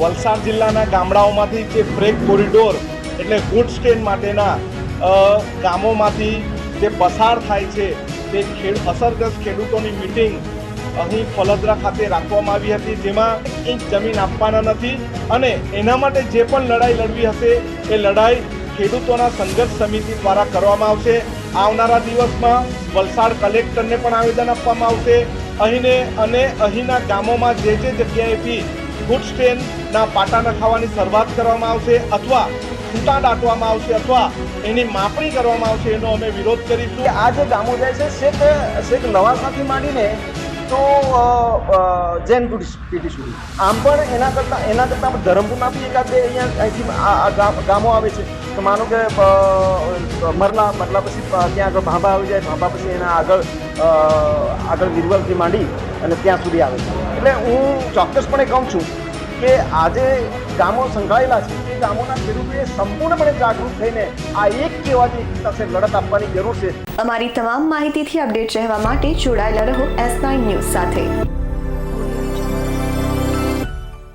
વલસાડ જિલ્લાના ગામડાઓમાંથી જે ફ્રેક કોરિડોર એટલે ગુડ ટ્રેન માટેના ગામોમાંથી જે પસાર થાય છે, તે ખેડ, અસરગ્રસ્ત ખેડૂતોની મિટિંગ અહીં ફલદરા ખાતે રાખવામાં આવી હતી, જેમાં ઇંચ જમીન આપવાના નથી અને એના માટે જે પણ લડાઈ લડવી હશે, એ લડાઈ ખેડૂતોના સંઘર્ષ સમિતિ દ્વારા કરવામાં આવશે. આવનારા દિવસમાં વલસાડ કલેક્ટરને પણ આવેદન આપવામાં આવશે. અહીંને અને અહીંના ગામોમાં જે જે જગ્યાએથી ફૂડ સ્ટેન્ડના પાટા નખાવાની શરૂઆત કરવામાં આવશે અથવા છૂટા દાટવામાં આવશે અથવા એની માપણી કરવામાં આવશે એનો અમે વિરોધ કરીશું. આ જે ગામો જાય છે, શેખ શેખ નવાસાથી માંડીને તો જૈન પીઢી સુધી. આમ પણ એના કરતાં એના કરતાં ધરમપુરના બી એકાદ બે અહીંયા અહીંથી ગામો આવે છે. તો માનો કે મરલા મરલા પછી ત્યાં આગળ ભાંભા આવી જાય, ભાંભા પછી એના આગળ આગળ વિરવલથી માંડી અને ત્યાં સુધી આવે છે. એટલે હું ચોક્કસપણે કહું છું કે આજે ગામો સંકળાયેલા છે. એ ગામોના ખેડૂતોએ સંપૂર્ણપણે જાગૃત થઈને આ એક કહેવાથી સાથે લડત આપવાની જરૂર છે. અમારી તમામ માહિતીથી અપડેટ રહેવા માટે જોડાયેલા રહો એસ નાઇન ન્યૂઝ સાથે.